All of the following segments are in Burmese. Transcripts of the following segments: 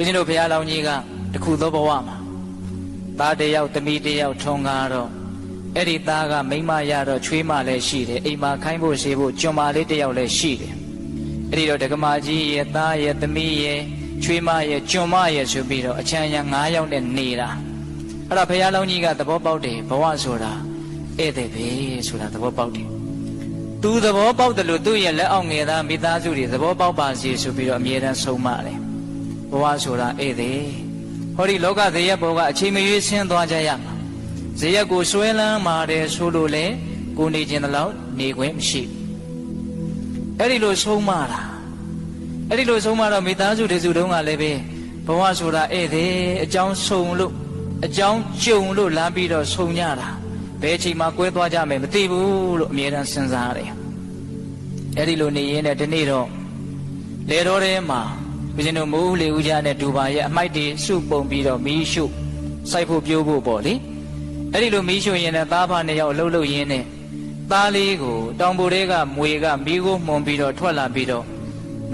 ဦးဇင်းတို့ဘုရားလောင်းကြီးကတခုသောဘဝမှာသားတစ်ယောက်သမီးတစ်ယောက်ထုံကားတော့အဲ့ဒီသားကမိန်းမရတော့ချွေးမလည်းရှိတယ်အိမ်မှာခိုင်းဖို့ရှိဖို့ကျွန်မလေးတစ်ယောက်လည်းရှိတယ်အဲ့ဒီတော့ဒကမာကြီးရဲ့သားရဲ့သမီးရဲ့ချွေးမရဲ့ကျွန်မရဲ့ဆိုပြီးတော့အချမ်းရ9ယောက်နဲ့နေတာအဲ့ဒါဘုရားလောင်းကြီးကသဘောပေါက်တယ်ဘဝဆိုတာဧည့်သည်ပဲဆိုတာသဘောပေါက်တယ်သူသဘောပေါက်တယ်လို့သူ့ရဲ့လက်အောက်ငယ်သားမိသားစုတွေသဘောပေါက်ပါစေဆိုပြီးတော့အမြဲတမ်းဆုံးမတယ် ဘဝဆိုတာဧည့်သည်ဟောဒီလောကဇေယျဘောကအချိန်မရွေးဆင်းသွားကြရမှာဇေယျကိုဆွဲလန်းမာတယ်ဆိုလို့လေကိုနေခြင်းတလောက်နေခွင့်မရှိအဲ့ဒီလိုဆုံးမတာအဲ့ဒီလိုဆုံးမတော့မိသားစုတစုတုံးကလည်းပဲဘဝဆိုတာဧည့်သည်အကြောင်းဆုံလို့အကြောင်းကြုံလို့လမ်းပြီးတော့ဆုံကြတာဘယ်အချိန်မှကွဲသွားကြမယ်မသိဘူးလို့အမြဲတမ်းစဉ်းစားရတယ်အဲ့ဒီလိုနေရင်းနဲ့ဒီနေ့တော့လေတော်ထဲမှာ ဘုရင်တို့မိုးဦးလေဦးကြနဲ့ဒူပါရဲ့အမိုက်တွေစုပုံပြီးတော့မီးရှို့စိုက်ဖို့ပြိုးဖို့ပေါ့လေအဲ့ဒီလိုမီးရှို့ရင်လည်းသားဖာနှစ်ယောက်အလုပ်လုပ်ရင်းနဲ့သားလေးကိုတောင်ပေါ်တွေကမွေကမီးကိုမှုန်ပြီးတော့ထွက်လာပြီးတော့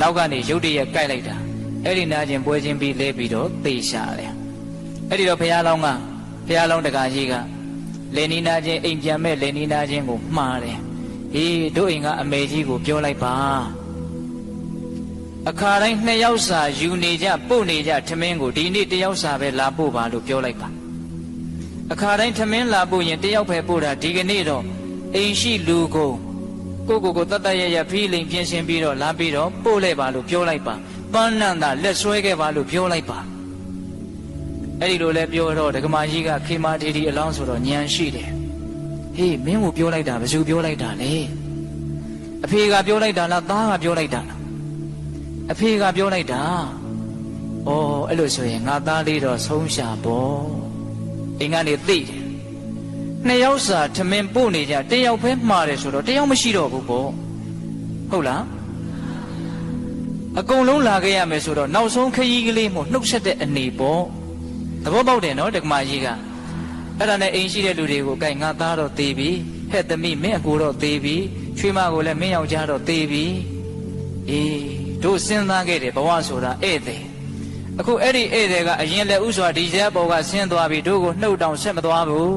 နောက်ကနေရုတ်တရက်ကြိုက်လိုက်တာအဲ့ဒီနာကျင်ပွဲချင်းပြီးလဲပြီးတော့သေရှာတယ်အဲ့ဒီတော့ဘုရားလောင်းကဘုရားလောင်းတကာကြီးကလေနီနာချင်းအိမ်ပြန်မဲ့လေနီနာချင်းကိုမှားတယ်ဟေးတို့အိမ်ကအမေကြီးကိုပြောလိုက်ပါ အခါတိုင်းနှစ်ယောက်စာယူနေကြပို့နေကြထမင်းကိုဒီနေ့တစ်ယောက်စာပဲလာပို့ပါလို့ပြောလိုက်ပါအခါတိုင်းထမင်းလာပို့ရင်တစ်ယောက်ပဲပို့တာဒီကနေ့တော့အိမ်ရှိလူကိုကိုကိုကိုတတ်တရရဖီးလိန်ပြင်ဆင်ပြီးတော့လာပြီးတော့ပို့လိုက်ပါလို့ပြောလိုက်ပါပန်းနန္တာလက်ဆွဲခဲ့ပါလို့ပြောလိုက်ပါအဲ့ဒီလိုလဲပြောတော့ဒကမာကြီးကခေမာတီတီအလောင်းဆိုတော့ညံရှိတယ်ဟေးမင်းကိုပြောလိုက်တာဘယ်သူပြောလိုက်တာလဲအဖေကပြောလိုက်တာလားသားကပြောလိုက်တာလား အဖေကပြောလိုက်တာ။အော်အဲ့လိုဆိုရင်ငါသားလေးတော့ဆုံးရှာပေါ့။အိမ်ကနေသိတယ်။နှစ်ယောက်စာထမင်းပို့နေကြတယောက်ပဲမှားတယ်ဆိုတော့တယောက်မရှိတော့ဘူးပေါ့။ဟုတ်လား။အကုန်လုံးလာခဲ့ရမယ်ဆိုတော့နောက်ဆုံးခရီးကလေးမို့နှုတ်ဆက်တဲ့အနေပေါ့။သဘောပေါက်တယ်နော်ဒကမာကြီးက။အဲ့ဒါနဲ့အိမ်ရှိတဲ့လူတွေကိုကြိုင်ငါသားတော့သေးပြီ။ဟဲ့သမီးမင်းအကိုတော့သေးပြီ။ချွေးမကိုလည်းမင်းယောက်ျားတော့သေးပြီ။အေး တို့စဉ်းစားခဲ့တယ်ဘဝဆိုတာဧည့်သည်အခုအဲ့ဒီဧည့်သည်ကအရင်လက်ဥစွာဒီကျက်ဘောကဆင်းသွားပြီတို့ကိုနှုတ်တောင်ဆက်မသွားဘူး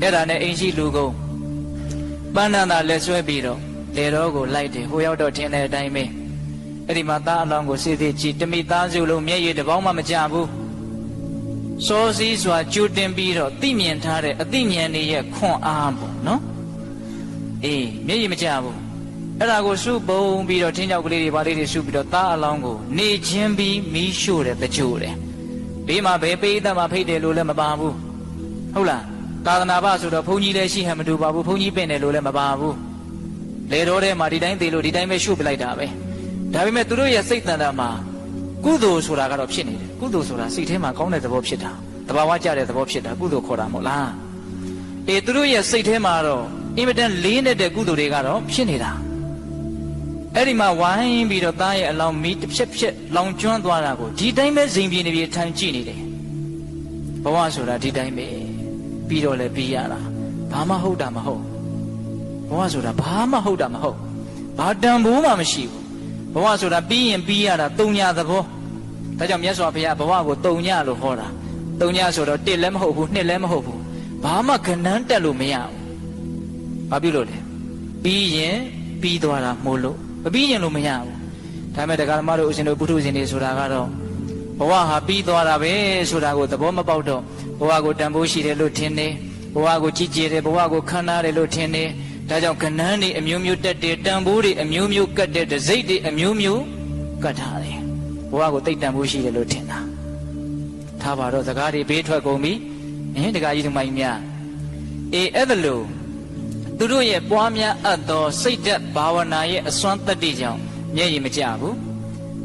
အဲ့ဒါနဲ့အိမ်ရှိလူကုန်ပန်းနန္တာလက်ဆွဲပြီးတော့လေတော်ကိုလိုက်တယ်ဟိုရောက်တော့ထင်းတဲ့အတိုင်းပဲအဲ့ဒီမှာသားအလောင်းကိုစေသေးကြည့်တမိသားစုလုံးမျက်ရည်တစ်ပေါင်းမှမကြဘူးစောစည်းစွာကြိုတင်ပြီးတော့သိမြင်ထားတဲ့အသိဉာဏ်တွေရဲ့ခွန်အားပေါ့နော်အေးမျက်ရည်မကြဘူး အဲ့ဒါကိုစုပုံပြီးတော့ထင်းကြောက်ကလေးတွေဗာလေးတွေစုပြီးတော့သားအလောင်းကိုနေချင်းပြီးမီးရှို့တယ်တကြိုတယ်ဘေးမှာဘယ်ပိဋကမှာဖိတ်တယ်လို့လည်းမပါဘူးဟုတ်လားသာသနာ့ဘဆိုတော့ဘုန်းကြီးလည်းရှိဟန်မတူပါဘူးဘုန်းကြီးပင့်တယ်လို့လည်းမပါဘူးလေတော်ထဲမှာဒီတိုင်းသေးလို့ဒီတိုင်းပဲရှို့ပလိုက်တာပဲဒါပေမဲ့သူတို့ရဲ့စိတ်တန်တာမှာကုသိုလ်ဆိုတာကတော့ဖြစ်နေတယ်ကုသိုလ်ဆိုတာစိတ်ထဲမှာကောင်းတဲ့သဘောဖြစ်တာတဘာဝကြတဲ့သဘောဖြစ်တာကုသိုလ်ခေါ်တာမဟုတ်လားအေးသူတို့ရဲ့စိတ်ထဲမှာတော့အင်မတန်လေးနေတဲ့ကုသိုလ်တွေကတော့ဖြစ်နေတာ အဲ့ဒီမှာဝိုင်းပြီးတော့သားရဲ့အလောင်းမီးတစ်ဖြက်ဖြက်လောင်ကျွမ်းသွားတာကိုဒီတိုင်းပဲဇိမ်ပြေနေပြေထိုင်ကြည့်နေတယ်ဘဝဆိုတာဒီတိုင်းပဲပြီးတော့လည်းပြီးရတာဘာမှဟုတ်တာမဟုတ်ဘဝဆိုတာဘာမှဟုတ်တာမဟုတ်ဘာတန်ဖိုးမှမရှိဘူးဘဝဆိုတာပြီးရင်ပြီးရတာတုံညာသဘောဒါကြောင့်မြတ်စွာဘုရားဘဝကိုတုံညာလို့ဟောတာတုံညာဆိုတော့တစ်လည်းမဟုတ်ဘူးနှစ်လည်းမဟုတ်ဘူးဘာမှခဏန်းတက်လို့မရဘူးဘာဖြစ်လို့လဲပြီးရင်ပြီးသွားတာမို့လို့ မပြီးရင်လို့မရဘူးဒါပေမဲ့တရားဓမ္မတို့အရှင်တို့ပုထုဇဉ်တွေဆိုတာကတော့ဘဝဟာပြီးသွားတာပဲဆိုတာကိုသဘောမပေါက်တော့ဘဝကိုတန်ဖိုးရှိတယ်လို့ထင်တယ်ဘဝကိုကြည်ကြည်တယ်ဘဝကိုခံနာတယ်လို့ထင်တယ်ဒါကြောင့်ကဏ္ဍတွေအမျိုးမျိုးတက်တယ်တန်ဖိုးတွေအမျိုးမျိုးကတ်တယ်ဒစိမ့်တွေအမျိုးမျိုးကတ်ထားတယ်ဘဝကိုတိတ်တန်ဖိုးရှိတယ်လို့ထင်တာထားပါတော့စကားတွေဘေးထွက်ကုန်ပြီအင်းတကားကြီးတို့မိုင်းများအေးအဲ့ဒါလို့ သူတို့ရဲ့ပွားများအပ်သောစိတ်ဓာတ်ဘာဝနာရဲ့အစွမ်းတတ္တိကြောင့်မျက်ရည်မကျဘူး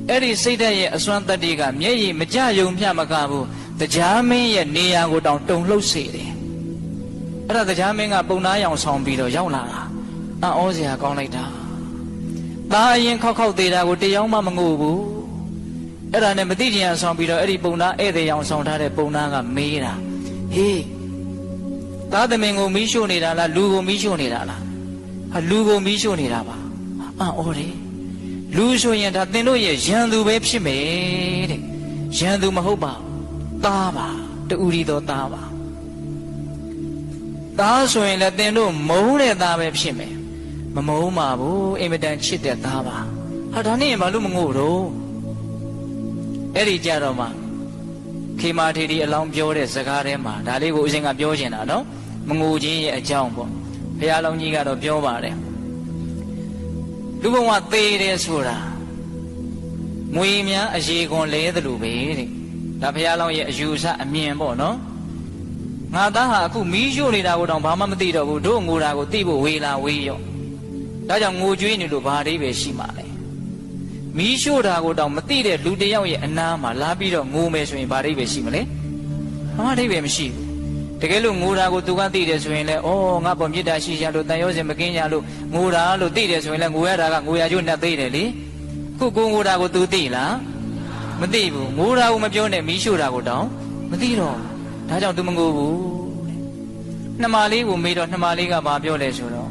အဲ့ဒီစိတ်ဓာတ်ရဲ့အစွမ်းတတ္တိကမျက်ရည်မကျယုံမျှမကဘူးတရားမင်းရဲ့နေရာကိုတောင်တုံလှုပ်စေတယ်အဲ့ဒါတရားမင်းကပုံနာရောင်ဆောင်ပြီးတော့ရောက်လာတာအံ့ဩစရာကောင်းလိုက်တာသားအရင်ခောက်ခောက်သေးတာကိုတရားမှမငို့ဘူးအဲ့ဒါနဲ့မသိကြံဆောင်ပြီးတော့အဲ့ဒီပုံနာဧည့်သည်ရောင်ဆောင်ထားတဲ့ပုံနာကမေးတာဟေး သားသမင်ကိုမီးရှို့နေတာလားလူကိုမီးရှို့နေတာလားဟာလူကိုမီးရှို့နေတာပါအံ့ဩတယ်လူဆိုရင်ဒါသင်တို့ရဲ့ရန်သူပဲဖြစ်မယ်တဲ့ရန်သူမဟုတ်ပါဘူးသားပါတူရီတော်သားပါသားဆိုရင်လည်းသင်တို့မုန်းတဲ့သားပဲဖြစ်မယ်မမုန်းပါဘူးအင်မတန်ချစ်တဲ့သားပါဟာဒါနဲ့ဘာလို့မငို့တော့အဲ့ဒီကြတော့မှခေမာထေတီအလောင်းပြောတဲ့စကားထဲမှာဒါလေးကိုဦးစင်ကပြောချင်တာနော် မငိုခြင်းရဲ့အကြောင်းပေါ့ဘုရားလောင်းကြီးကတော့ပြောပါတယ်လူဘဝသေးတယ်ဆိုတာငွေများအရေခွန်လဲသလိုပဲတဲ့ဒါဘုရားလောင်းရဲ့အယူဆအမြင်ပေါ့နော်ငါသားဟာအခုမီးရှို့နေတာကိုတောင်ဘာမှမသိတော့ဘူးတို့ငိုတာကိုသိဖို့ဝေလာဝေးရောဒါကြောင့်ငိုကြွေးနေလို့ဘာအဓိပ္ပာယ်ရှိမှာလဲမီးရှို့တာကိုတောင်မသိတဲ့လူတစ်ယောက်ရဲ့အနားမှာလာပြီးတော့ငိုမယ်ဆိုရင်ဘာအဓိပ္ပာယ်ရှိမလဲဘာမှအဓိပ္ပာယ်မရှိဘူး တကယ်လို့ငိုတာကိုသူကသိတယ်ဆိုရင်လည်းဩငါပေါ်မေတ္တာရှိကြလို့တန်ရောစင်မကင်းကြလို့ငိုတာလို့သိတယ်ဆိုရင်လည်းငိုရတာကငိုရကျိုးနဲ့သိတယ်လေခုကိုငိုတာကို तू သိလားမသိဘူးငိုတာကိုမပြောနဲ့မီးရှို့တာကိုတောင်မသိတော့ဘူးဒါကြောင့် तू မငိုဘူးတဲ့နှမလေးကိုမေးတော့နှမလေးကဘာပြောလဲဆိုတော့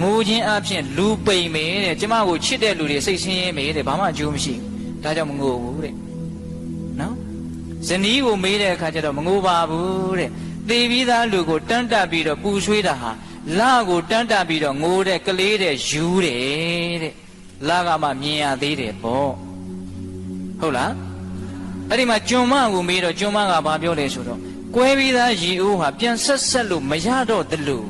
ငိုခြင်းအဖြစ်လူပိန်မယ်တဲ့ကျမကိုချစ်တဲ့လူတွေစိတ်ဆင်းရဲမယ်တဲ့ဘာမှအကျိုးမရှိဘူးဒါကြောင့်မငိုဘူးတဲ့နော်ဇနီးကိုမေးတဲ့အခါကျတော့မငိုပါဘူးတဲ့ သေပြီးသားလူကိုတန်းတက်ပြီးတော့ပူဆွေးတာဟာလာကိုတန်းတက်ပြီးတော့ငိုတဲ့ကလေးတဲ့ယူတယ်တဲ့လာကမှမြင်ရသေးတယ်ပေါ့ဟုတ်လားအဲ့ဒီမှာကျွန်မကိုမေးတော့ကျွန်မကဘာပြောလဲဆိုတော့ကွဲပြီးသားရီအိုးဟာပြန်ဆက်ဆက်လို့မရတော့တလို့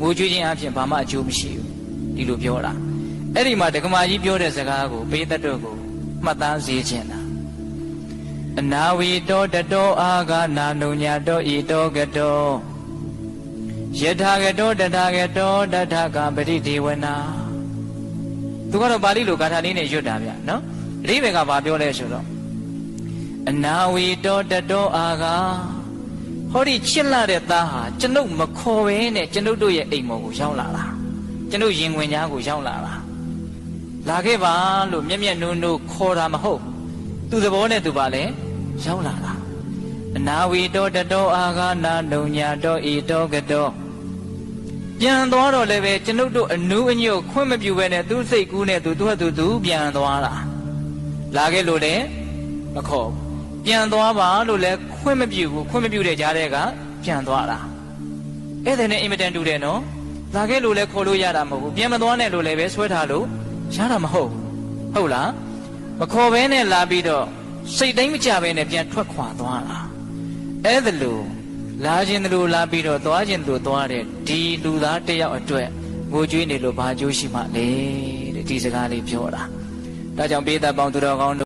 ငိုကြွေးခြင်းအပြင်ဘာမှအကျိုးမရှိဘူးဒီလိုပြောတာအဲ့ဒီမှာဒကမာကြီးပြောတဲ့စကားကိုပေးတတ်တော့ကိုမှတ်သားစေခြင်းတာ အနာဝီတောတတောအာဂနာနုညာတောဤတောကတောယထာကတောတထာကတောတထကပရိဒေဝနာသူကတော့ပါဠိလိုဂါထာလေးနဲ့ရွတ်တာဗျနော်အဓိပ္ပာယ်ကဘာပြောလဲဆိုတော့အနာဝီတောတတောအာဂဟောဒီချစ်လာတဲ့သားဟာကျွန်ုပ်မခေါ်ဘဲနဲ့ကျွန်ုပ်တို့ရဲ့အိမ်မော်ကိုရောက်လာတာကျွန်ုပ်ရင်ဝင်ညာကိုရောက်လာတာလာခဲ့ပါလို့မျက်မျက်နှုံနှုံခေါ်တာမဟုတ်သူသဘောနဲ့သူပါလဲ ရောက်လာတာအနာဝီတောတတောအာဂနာနုံညာတောဤတောကတောပြန်သွားတော့လည်းပဲကျွန်ုပ်တို့အနူးအညွတ်ခွင့်မပြုဘဲနဲ့သူ့စိတ်ကူးနဲ့သူသူ့ဟသူသူပြန်သွားတာလာခဲ့လို့လည်းမခေါ်ဘူးပြန်သွားပါလို့လည်းခွင့်မပြုဘူးခွင့်မပြုတဲ့ကြားတဲ့ကပြန်သွားတာအဲ့ဒါနဲ့အင်မတန်တူတယ်နော်လာခဲ့လို့လည်းခေါ်လို့ရတာမဟုတ်ဘူးပြန်မသွားနဲ့လို့လည်းပဲဆွဲထားလို့ရတာမဟုတ်ဘူးဟုတ်လားမခေါ်ဘဲနဲ့လာပြီးတော့ စိတ်တိုင်းမကြဘဲနဲ့ပြန်ထွက်ခွာသွားတာအဲ့ဒါလို့လာခြင်းတို့လာပြီးတော့သွားခြင်းတို့သွားတဲ့ဒီလူသားတစ်ယောက်အတွက်ငိုကြွေးနေလို့ဘာကြိုးရှိမှလဲတဲ့ဒီစကားလေးပြောတာဒါကြောင့်ပေးသက်ပေါင်းသူတော်ကောင်းတို့